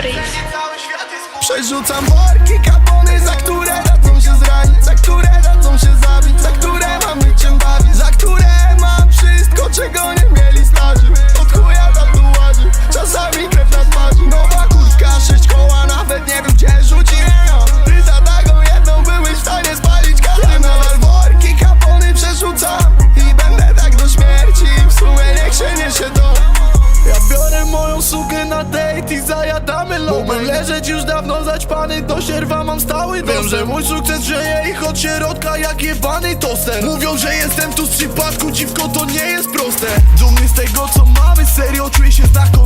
Freeze. Przerzucam worki, kapony, za które dadzą się zranić Za które dadzą się zabić, za które mamy cię leżeć już dawno zaćpany, do sierwa mam stały. Wiem, że mój sukces grzeje ich od środka jak jebany toster Mówią, że jestem tu z przypadku, dziwko to nie jest proste. Dumny z tego co mamy, serio czuję się znakomicie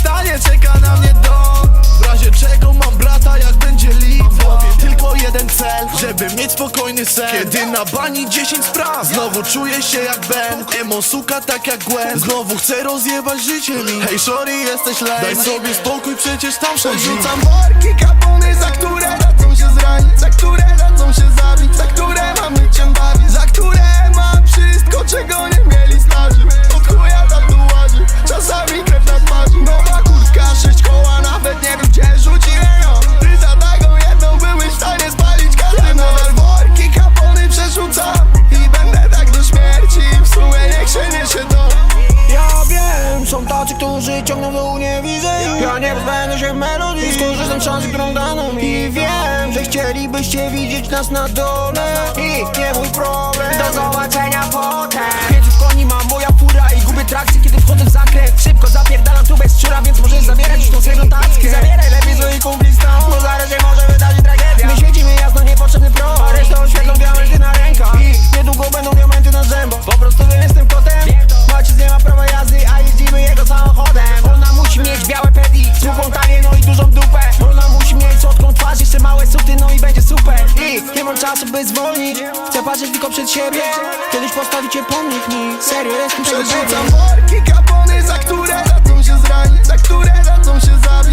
stanie, czeka na mnie dom. W razie czego mam brata, jak będzie lipa tylko jeden cel, żeby mieć spokojny sen. Kiedy na bani 10 spraw, znowu czuję się jak Ben. Emo suka tak jak Gwen, znowu chcę rozjebać życie mi. Hej shorty, jesteś lame, daj sobie spokój, przecież tam Przerzucam worki, kapony, za które dadzą się zranić. Za które dadzą się zabić, za które uniewizji Ja nie rozbędę się w melodii. Skorzystam z szansy, którą dano mi. I wiem, że chcielibyście widzieć nas na dole. I nie mój problem. Do zobaczenia potem mam czasu, by zwolnić. Chcę patrzeć tylko przed siebie. Kiedyś postawicie pomnik mi Serio, jestem tego Przerzucam worki, kapony, za które dadzą się zranić Za które dadzą się zabić